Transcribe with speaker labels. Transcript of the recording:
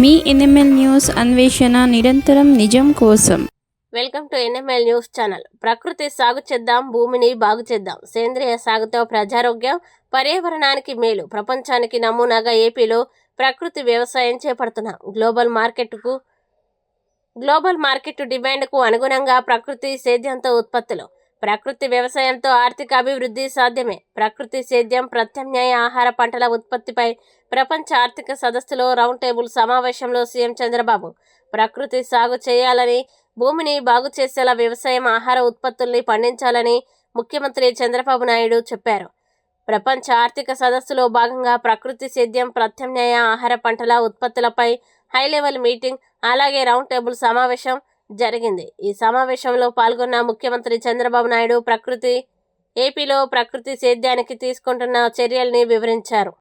Speaker 1: మీ NML news అన్వేషణ నిరంతరం నిజం కోసం.
Speaker 2: Welcome to NML news channel. ప్రకృతి సాగు చేద్దాం భూమిని బాగు చేద్దాం. సేంద్రియ సాగుతో ప్రజారోగ్యం పర్యావరణానికి మేలు. ప్రపంచానికి నమూనాగా ఏపీలో ప్రకృతి వ్యవసాయం చేపడుతున్నాం. గ్లోబల్ మార్కెట్కు గ్లోబల్ మార్కెట్ డిమాండ్కు అనుగుణంగా ప్రకృతి సేద్యంతో ఉత్పత్తులు. ప్రకృతి వ్యవసాయంతో ఆర్థిక అభివృద్ధి సాధ్యమే. ప్రకృతి సేద్యం ప్రత్యామ్నాయ ఆహార పంటల ఉత్పత్తిపై ప్రపంచ ఆర్థిక సదస్సులో రౌండ్ టేబుల్ సమావేశంలో సీఎం చంద్రబాబు. ప్రకృతి సాగు చేయాలని భూమిని బాగు చేసేలా వ్యవసాయం ఆహార ఉత్పత్తుల్ని పండించాలని ముఖ్యమంత్రి చంద్రబాబు నాయుడు చెప్పారు. ప్రపంచ ఆర్థిక సదస్సులో భాగంగా ప్రకృతి సేద్యం ప్రత్యామ్నాయ ఆహార పంటల ఉత్పత్తులపై హై లెవెల్ మీటింగ్ అలాగే రౌండ్ టేబుల్ సమావేశం జరిగింది. ఈ సమావేశంలో పాల్గొన్న ముఖ్యమంత్రి చంద్రబాబు నాయుడు ప్రకృతి ఏపీలో ప్రకృతి సేద్యానికి తీసుకుంటున్న చర్యల్ని వివరించారు.